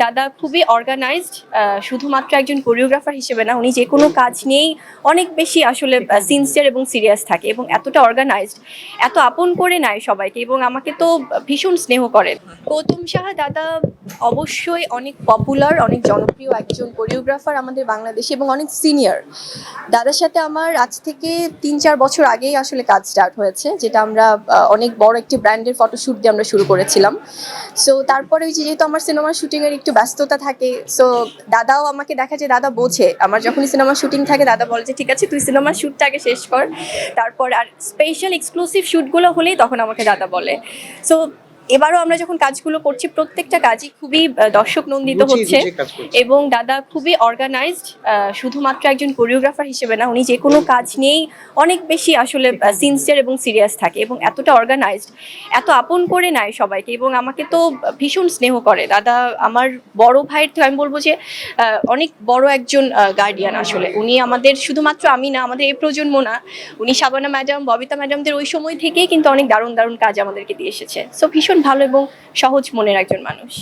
দাদা খুবই অর্গানাইজড শুধুমাত্র একজন কোরিওগ্রাফার হিসেবে না, উনি যে কোনো কাজ নিয়েই অনেক বেশি আসলে সিনসিয়ার এবং সিরিয়াস থাকে এবং এতটা অর্গানাইজড এত আপন করে নেয় সবাইকে এবং আমাকে তো ভীষণ স্নেহ করেন গৌতম সাহা দাদা অবশ্যই অনেক পপুলার অনেক জনপ্রিয় একজন কোরিওগ্রাফার আমাদের বাংলাদেশে এবং অনেক সিনিয়র দাদার সাথে আমার আজ থেকে তিন চার বছর আগেই আসলে কাজ স্টার্ট হয়েছে, যেটা আমরা অনেক বড় একটি ব্র্যান্ডের ফটোশ্যুট দিয়ে আমরা শুরু করেছিলাম। সো তারপরে ওই যেহেতু আমার সিনেমার শুটিংয়ের একটু ব্যস্ততা থাকে সো দাদাও আমাকে দেখা যায়, দাদা বোঝে। আমার যখনই সিনেমার শুটিং থাকে, দাদা বলে যে, ঠিক আছে, তুই সিনেমার শ্যুটটা আগে শেষ কর। তারপর আর স্পেশাল এক্সক্লুসিভ শ্যুটগুলো হলেই তখন আমাকে দাদা বলে। সো এবারও আমরা যখন কাজগুলো করছি প্রত্যেকটা কাজই খুবই দর্শক নন্দিত হচ্ছে। এবং দাদা খুবই অর্গানাইজড শুধুমাত্র একজন কোরিওগ্রাফার হিসেবে না উনি যে কোনো কাজ নিয়েই অনেক বেশি আসলে সিনসিয়ার এবং সিরিয়াস থাকে এবং এতটা অর্গানাইজড এত আপন করে নেয় সবাইকে এবং আমাকে তো ভীষণ স্নেহ করে। দাদা আমার বড় ভাইয়ের থেকে আমি বলব যে অনেক বড় একজন গার্ডিয়ান আসলে। উনি আমাদের শুধুমাত্র আমি না আমাদের এই প্রজন্ম না উনি শাবানা ম্যাডাম ববিতা ম্যাডামদের ওই সময় থেকেই কিন্তু অনেক দারুণ দারুণ কাজ আমাদেরকে দিয়ে এসেছে। সো ভীষণ ভালো এবং সহজ মনের একজন মানুষ।